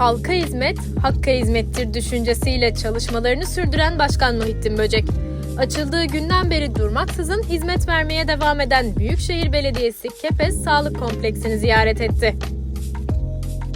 halka hizmet, hakka hizmettir düşüncesiyle çalışmalarını sürdüren Başkan Muhittin Böcek. Açıldığı günden beri durmaksızın hizmet vermeye devam eden Büyükşehir Belediyesi Kepez Sağlık Kompleksini ziyaret etti.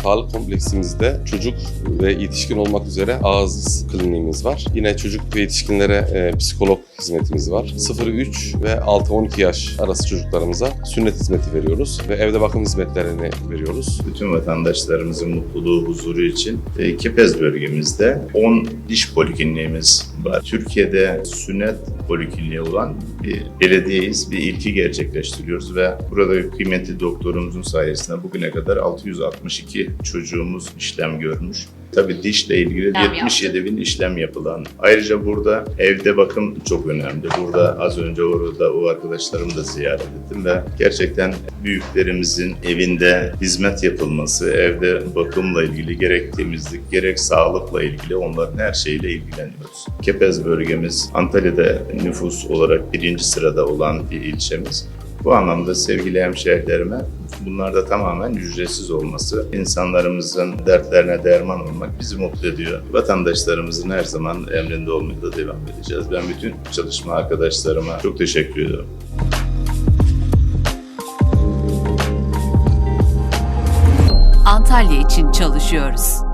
Sağlık kompleksimizde çocuk ve yetişkin olmak üzere ağız kliniğimiz var. Yine çocuk ve yetişkinlere e, psikolog hizmetimiz var. 0-3 ve 6-12 yaş arası çocuklarımıza sünnet hizmeti veriyoruz ve evde bakım hizmetlerini veriyoruz. bütün vatandaşlarımızın mutluluğu, huzuru için e, Kepez bölgemizde 10 diş polikliniğimiz var. Türkiye'de sünnet polikliniği olan bir belediyeyiz. Bir ilki gerçekleştiriyoruz ve burada kıymetli doktorumuzun sayesinde bugüne kadar 662 çocuğumuz işlem görmüş. Tabii dişle ilgili İşlem 77 bin işlem yapılan. Ayrıca burada evde bakım çok önemli. Burada az önce orada o arkadaşlarımı da ziyaret ettim ve gerçekten büyüklerimizin evinde hizmet yapılması, evde bakımla ilgili gerek temizlik, gerek sağlıkla ilgili onların her şeyle ilgileniyoruz. Kepez bölgemiz Antalya'da nüfus olarak birinci sırada olan bir ilçemiz. Bu anlamda sevgili hemşehrilerime bunlar da tamamen ücretsiz olması, insanlarımızın dertlerine derman olmak bizi mutlu ediyor. Vatandaşlarımızın her zaman emrinde olmaya da devam edeceğiz. Ben bütün çalışma arkadaşlarıma çok teşekkür ediyorum. Antalya için çalışıyoruz.